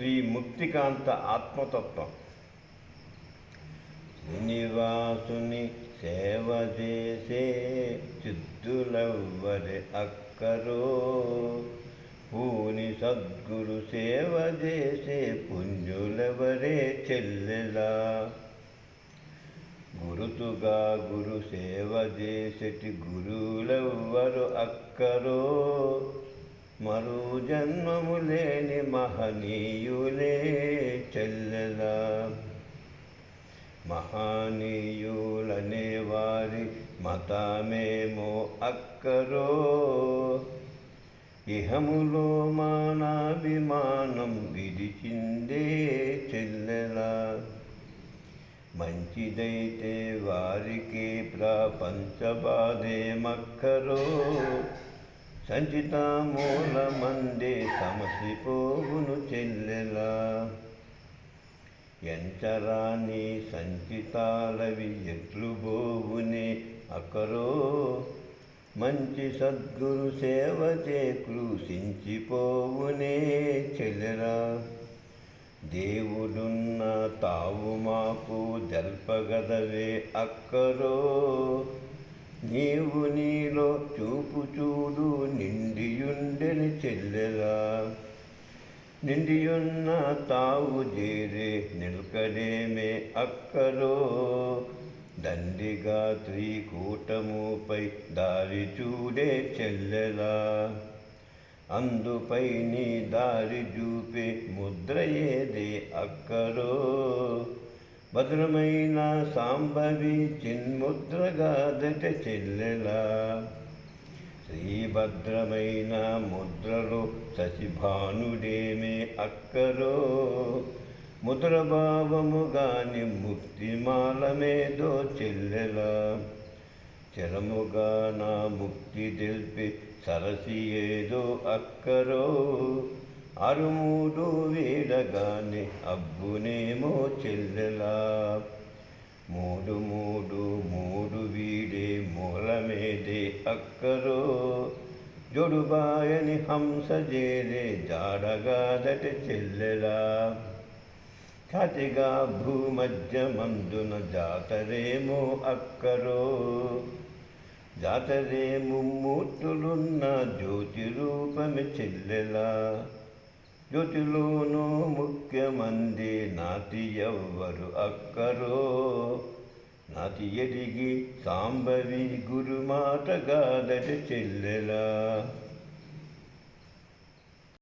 శ్రీ ముక్తికాంత ఆత్మతత్వం. శ్రీనివాసుని సేవ చేసే చిత్తులవ్వరి అక్కరో. పూని సద్గురు సేవ చేసే పుణ్యులెవరే చెల్లెలా. గురుతుగా గురు సేవ చేసేటి గురువులెవ్వరు అక్కరో. మరో జన్మము లేని మహనీయులే చెల్లెలా. మహనీయులనే వారి మతమేమో అక్కరో. ఇహములో మానాభిమానం విడిచిందే చెల్లెలా. మంచిదైతే వారికి ప్రపంచబాధే మక్కరో సంచిత మూలమందే సమసిపోవును చెల్లెలా. ఎంచరాని సంచితాలవి ఎట్లు బోవునే అక్కరో? మంచి సద్గురు సేవ చే కృషించిపోవునే చెల్లెరా దేవుడున్న తావు మాకు జల్పగదవే అక్కరో? నీవు నీలో చూపు చూడు నిండియుండెని చెల్లెలా. నిండియున్న తావు జీరే నిల్కడేమే అక్కరో. దండిగా త్రీకూటముపై దారి చూడే చెల్లెలా. అందుపై నీ దారి చూపే ముద్ర ఏదే అక్కరో. భద్రమైన సాంబవి చిన్ముద్రగాదట చెల్లెలా. శ్రీభద్రమైన ముద్రలో శశిభానుడేమే అక్కరో. ముద్రభావముగాని ముక్తిమాలమేదో చెల్లెలా. చరముగా నా ముక్తి తెలిపి సరసి ఏదో అక్కరో. అరుమూడు వీడగానే అబ్బునేమో చెల్లెలా. మూడు మూడు మూడు వీడే మూలమేదే అక్కరో. జొడుబాయని హంస చేరే జాడగాదట చెల్లెలా. కతిగా భూమధ్యమందున జాతరేమో అక్కరో. జాతరే ముమ్మూర్తులున్న జ్యోతి రూపమి చెల్లెలా. జ్యోతిలోనూ ముఖ్యమంది నాతి ఎవ్వరు అక్కరో. నాతి ఎదిగి సాంబవి గురుమాట గాదట చెల్లెలా.